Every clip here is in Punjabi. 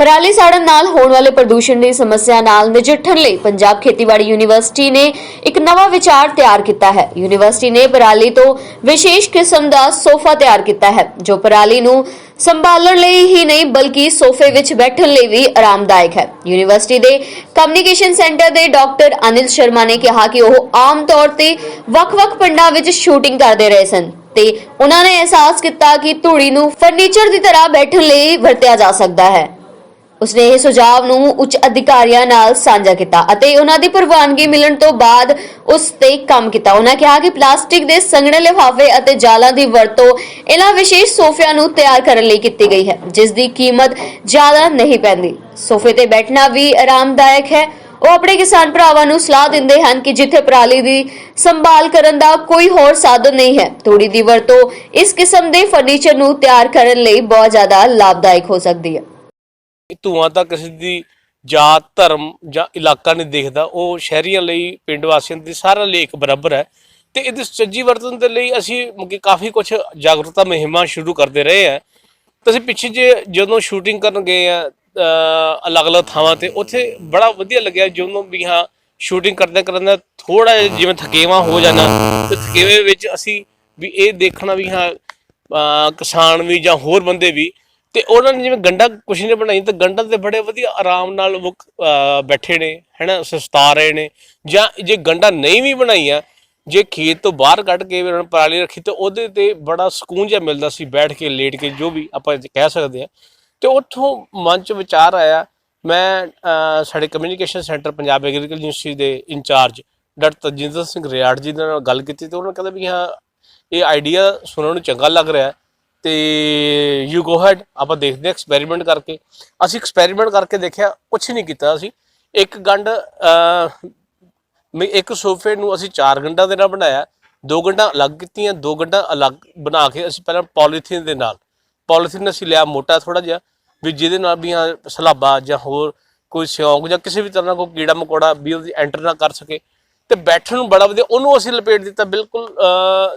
ਪਰਾਲੀ ਸਾੜਨ ਨਾਲ ਹੋਣ ਵਾਲੇ ਪ੍ਰਦੂਸ਼ਣ ਦੀ ਸਮੱਸਿਆ ਨਾਲ ਨਜਿੱਠਣ ਲਈ ਪੰਜਾਬ ਖੇਤੀਬਾੜੀ ਯੂਨੀਵਰਸਿਟੀ ਨੇ ਇੱਕ ਨਵਾਂ ਵਿਚਾਰ ਤਿਆਰ ਕੀਤਾ ਹੈ। ਯੂਨੀਵਰਸਿਟੀ ਨੇ ਪਰਾਲੀ ਤੋਂ ਵਿਸ਼ੇਸ਼ ਕਿਸਮ ਦਾ ਸੋਫਾ ਤਿਆਰ ਕੀਤਾ ਹੈ, ਜੋ ਪਰਾਲੀ ਨੂੰ ਸੰਭਾਲਣ ਲਈ ਹੀ ਨਹੀਂ ਬਲਕਿ ਸੋਫੇ ਵਿੱਚ ਬੈਠਣ ਲਈ ਵੀ ਆਰਾਮਦਾਇਕ ਹੈ। ਯੂਨੀਵਰਸਿਟੀ ਦੇ ਕਮਿਊਨੀਕੇਸ਼ਨ ਸੈਂਟਰ ਦੇ ਡਾਕਟਰ ਅਨਿਲ ਸ਼ਰਮਾ ਨੇ ਕਿਹਾ ਕਿ ਉਹ ਆਮ ਤੌਰ ਤੇ ਵੱਖ-ਵੱਖ ਪਿੰਡਾਂ ਵਿੱਚ ਸ਼ੂਟਿੰਗ ਕਰਦੇ ਰਹੇ ਸਨ ਤੇ ਉਹਨਾਂ ਨੇ ਅਹਿਸਾਸ ਕੀਤਾ ਕਿ ਧੂੜੀ ਨੂੰ ਫਰਨੀਚਰ ਦੀ ਤਰ੍ਹਾਂ ਬੈਠਣ ਲਈ ਵਰਤਿਆ ਜਾ ਸਕਦਾ ਹੈ। ਉਸਨੇ ਇਹ ਸੁਝਾਅ ਨੂੰ ਉੱਚ ਅਧਿਕਾਰੀਆਂ ਨਾਲ ਸਾਂਝਾ ਕੀਤਾ ਅਤੇ ਉਹਨਾਂ ਦੀ ਪ੍ਰਵਾਨਗੀ ਮਿਲਣ ਤੋਂ ਬਾਅਦ ਉਸ ਤੇ ਕੰਮ ਕੀਤਾ। ਉਹਨਾਂ ਕਿਹਾ ਕਿ ਪਲਾਸਟਿਕ ਦੇ ਸੰਘਣੇ ਲਿਫਾਫੇ ਅਤੇ ਜਾਲਾਂ ਦੀ ਵਰਤੋਂ ਇਹਨਾਂ ਵਿਸ਼ੇਸ਼ ਸੋਫਿਆਂ ਨੂੰ ਤਿਆਰ ਕਰਨ ਲਈ ਕੀਤੀ ਗਈ ਹੈ, ਜਿਸ ਦੀ ਕੀਮਤ ਜ਼ਿਆਦਾ ਨਹੀਂ ਪੈਂਦੀ। ਸੋਫੇ ਤੇ ਬੈਠਣਾ ਵੀ ਆਰਾਮਦਾਇਕ ਹੈ। ਉਹ ਆਪਣੇ ਕਿਸਾਨ ਭਰਾਵਾਂ ਨੂੰ ਸਲਾਹ ਦਿੰਦੇ ਹਨ ਕਿ ਜਿੱਥੇ ਪਰਾਲੀ ਦੀ ਸੰਭਾਲ ਕਰਨ ਦਾ ਕੋਈ ਹੋਰ ਸਾਧਨ ਨਹੀਂ ਹੈ, ਤੂੜੀ ਦੀ ਵਰਤੋਂ ਇਸ ਕਿਸਮ ਦੇ ਫਰਨੀਚਰ ਨੂੰ ਤਿਆਰ ਕਰਨ ਲਈ ਬਹੁਤ ਜ਼ਿਆਦਾ ਲਾਭਦਾਇਕ ਹੋ ਸਕਦੀ ਹੈ। ਧੂਆਂ ਤਾਂ ਕਿਸੇ ਦੀ ਜਾਤ, ਧਰਮ ਜਾਂ ਇਲਾਕਾ ਨਹੀਂ ਦੇਖਦਾ, ਉਹ ਸ਼ਹਿਰੀਆਂ ਲਈ, ਪਿੰਡ ਵਾਸੀਆਂ ਦੀ ਸਾਰਿਆਂ ਲਈ ਇੱਕ ਬਰਾਬਰ ਹੈ। ਤੇ ਇਹਦੇ ਸੁਚੱਜੀ ਵਰਤਨ ਦੇ ਲਈ ਅਸੀਂ ਮਤਲਬ ਕਿ ਕਾਫੀ ਕੁਝ ਜਾਗਰੂਕਤਾ ਮੁਹਿੰਮਾਂ ਸ਼ੁਰੂ ਕਰਦੇ ਰਹੇ ਆ ਤੇ ਅਸੀਂ ਪਿੱਛੇ ਜੇ ਜਦੋਂ ਸ਼ੂਟਿੰਗ ਕਰਨ ਗਏ ਆ ਅਲੱਗ-ਅਲੱਗ ਥਾਵਾਂ ਤੇ, ਉੱਥੇ ਬੜਾ ਵਧੀਆ ਲੱਗਿਆ ਜਦੋਂ ਵੀ ਹਾਂ ਸ਼ੂਟਿੰਗ ਕਰਦੇ ਕਰਦੇ ਥੋੜਾ ਜਿਵੇਂ ਥਕੇਵਾ ਹੋ ਜਾਣਾ, ਤੇ ਥਕੇਵੇਂ ਵਿੱਚ ਅਸੀਂ ਵੀ ਇਹ ਦੇਖਣਾ ਵੀ ਹਾਂ ਕਿਸਾਨ ਵੀ ਜਾਂ ਹੋਰ ਬੰਦੇ ਵੀ ਤੇ ਉਹਨਾਂ ਨੇ ਜਿਵੇਂ ਗੰਡਾ ਕੁਛ ਨੇ ਬਣਾਈ, ਤਾਂ ਗੰਡਾ ਤੇ ਬੜੇ ਵਧੀਆ ਆਰਾਮ ਨਾਲ ਉਹ ਬੈਠੇ ਨੇ, ਹੈਨਾ ਸਸਤਾ ਰਹੇ ਨੇ। ਜਾਂ ਜੇ ਗੰਡਾ ਨਹੀਂ ਵੀ ਬਣਾਈਆਂ, ਜੇ ਖੇਤ ਤੋਂ ਬਾਹਰ ਕੱਢ ਕੇ ਉਹਨਾਂ ਨੇ ਪਰਾਲੀ ਰੱਖੀ, ਤੇ ਉਹਦੇ ਤੇ ਬੜਾ ਸਕੂਨ ਜਿਹਾ ਮਿਲਦਾ ਸੀ ਬੈਠ ਕੇ, ਲੇਟ ਕੇ, ਜੋ ਵੀ ਆਪਾਂ ਕਹਿ ਸਕਦੇ ਆ ਤੇ ਉੱਥੋਂ ਮਨ ਚ ਵਿਚਾਰ ਆਇਆ, ਮੈਂ ਸਾਡੇ communication centre Punjab agriculture university ਦੇ ਇੰਚਾਰਜ ਡਾਕਟਰ ਤਜਿੰਦਰ ਸਿੰਘ ਰਿਆੜ ਜੀ ਨਾਲ ਗੱਲ ਕੀਤੀ, ਤੇ ਉਹਨਾਂ ਨੇ ਕਹਿੰਦਾ ਵੀ ਹਾਂ, ਇਹ ਆਈਡੀਆ ਸੁਣਨ ਨੂੰ ਚੰਗਾ ਲੱਗ ਰਿਹਾ। ਤੇ ਯੂ ਗੋ ਹੈਡ ਆਪਾਂ ਦੇਖਦੇ ਹਾਂ ਐਕਸਪੈਰੀਮੈਂਟ ਕਰਕੇ। ਅਸੀਂ ਐਕਸਪੈਰੀਮੈਂਟ ਕਰਕੇ ਦੇਖਿਆ ਕੁਝ ਨਹੀਂ ਕੀਤਾ ਅਸੀਂ। ਇੱਕ ਗੰਢ ਅਹ, ਇੱਕ ਸੋਫੇ ਨੂੰ ਅਸੀਂ 4 ਗੰਢਾਂ ਦੇ ਨਾਲ ਬਣਾਇਆ। ਦੋ ਗੰਢਾਂ ਅਲੱਗ ਕੀਤੀਆਂ ਦੋ ਗੰਢਾਂ ਅਲੱਗ ਬਣਾ ਕੇ ਅਸੀਂ ਪਹਿਲਾਂ ਪੋਲੀਥੀਨ ਦੇ ਨਾਲ। ਪੋਲੀਥੀਨ ਅਸੀਂ ਲਿਆ ਮੋਟਾ ਥੋੜਾ ਜਿਹਾ ਵੀ ਜਿਹਦੇ ਨਾਲ ਵੀ ਹਾਂ ਸਲਾਬਾ ਜਾਂ ਹੋਰ ਕੋਈ ਸਿਉਂਕ ਜਾਂ ਕਿਸੇ ਵੀ ਤਰ੍ਹਾਂ ਦਾ ਕੋਈ ਕੀੜਾ ਮਕੌੜਾ ਵੀ ਉਹਦੀ ਐਂਟਰ ਨਾ ਕਰ ਸਕੇ। ਤੇ ਬੈਠਣ ਨੂੰ ਬੜਾ ਵਧੀਆ, ਉਹਨੂੰ ਅਸੀਂ ਲਪੇਟ ਦਿੱਤਾ, ਬਿਲਕੁਲ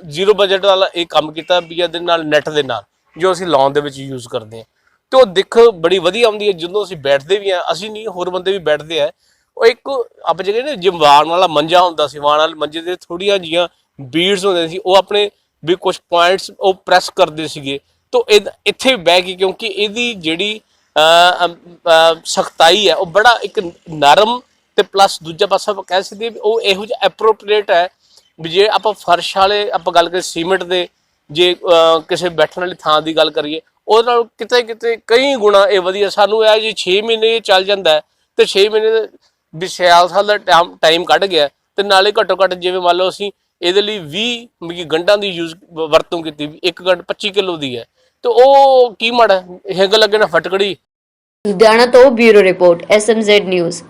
ਜ਼ੀਰੋ ਬਜਟ ਵਾਲਾ ਇਹ ਕੰਮ ਕੀਤਾ ਵੀ ਇਹਦੇ ਨਾਲ ਨੈਟ ਦੇ ਨਾਲ, ਜੋ ਅਸੀਂ ਲਾਉਣ ਦੇ ਵਿੱਚ ਯੂਜ਼ ਕਰਦੇ ਹਾਂ। ਤੇ ਉਹ ਦਿੱਖ ਬੜੀ ਵਧੀਆ ਆਉਂਦੀ ਹੈ, ਜਦੋਂ ਅਸੀਂ ਬੈਠਦੇ ਵੀ ਆ ਅਸੀਂ ਨਹੀਂ, ਹੋਰ ਬੰਦੇ ਵੀ ਬੈਠਦੇ ਆ। ਉਹ ਇੱਕ, ਆਪਾਂ ਜਿਹੜੇ ਨੇ ਜਿਵਾਨ ਵਾਲਾ ਮੰਜਾ ਹੁੰਦਾ ਸੀ, ਵਾਣ ਵਾਲੇ ਮੰਜੇ ਦੇ ਥੋੜੀਆਂ ਜੀਆਂ ਬੀਡਸ ਹੁੰਦੇ ਸੀ, ਉਹ ਆਪਣੇ ਵੀ ਕੁਝ ਪੁਆਇੰਟਸ ਉਹ ਪ੍ਰੈਸ ਕਰਦੇ ਸੀਗੇ। ਤੋਂ ਇਹ, ਇੱਥੇ ਬਹਿ ਕੇ, ਕਿਉਂਕਿ ਇਹਦੀ ਜਿਹੜੀ ਸਖਤਾਈ ਹੈ, ਉਹ ਬੜਾ ਇੱਕ ਨਰਮ ਤੇ ਪਲੱਸ ਦੂਜਾ ਪਾਸਾ ਆਪਾਂ ਕਹਿ ਸਕਦੇ ਵੀ ਉਹ ਇਹੋ ਜਿਹਾ ਐਪਰੋਪ੍ਰੀਏਟ ਹੈ ਵੀ ਜੇ ਆਪਾਂ ਫਰਸ਼ ਵਾਲੇ ਆਪਾਂ ਗੱਲ ਕਰੀਏ ਸੀਮੈਂਟ ਦੇ ਜੇ ਕਿਸੇ ਬੈਠਣ ਵਾਲੀ ਥਾਂ ਦੀ ਗੱਲ ਕਰੀਏ ਉਹਦੇ ਨਾਲ ਕਿਤੇ ਕਿਤੇ ਕਈ ਗੁਣਾ ਇਹ ਵਧੀਆ। ਸਾਨੂੰ ਇਹ ਜੀ 6 ਮਹੀਨੇ ਇਹ ਚੱਲ ਜਾਂਦਾ ਹੈ, ਤੇ 6 ਮਹੀਨੇ ਵੀ ਸਿਆਲ ਸਾਲ ਦਾ ਟਾਈਮ ਕੱਢ ਗਿਆ ਤੇ ਨਾਲੇ ਘੱਟੋ ਘੱਟ ਜਿਵੇਂ ਮੰਨ ਲਓ ਅਸੀਂ ਇਹਦੇ ਲਈ 20 ਮਤਲਬ ਗੰਢਾਂ ਦੀ ਯੂਜ਼ ਵਰਤੋਂ ਕੀਤੀ ਵੀ ਇੱਕ ਗੰਢ 25 ਕਿਲੋ ਦੀ ਹੈ। ਤੇ ਉਹ ਕੀ ਮਾੜਾ ਹੈ? ਹਿੰਗ ਲੱਗੇ ਨਾ ਫਟਕੜੀ। ਲੁਧਿਆਣਾ ਤੋਂ ਬਿਊਰੋ ਰਿਪੋਰਟ ਐਸਐਮਜ਼ੈਡ ਨਿਊਜ਼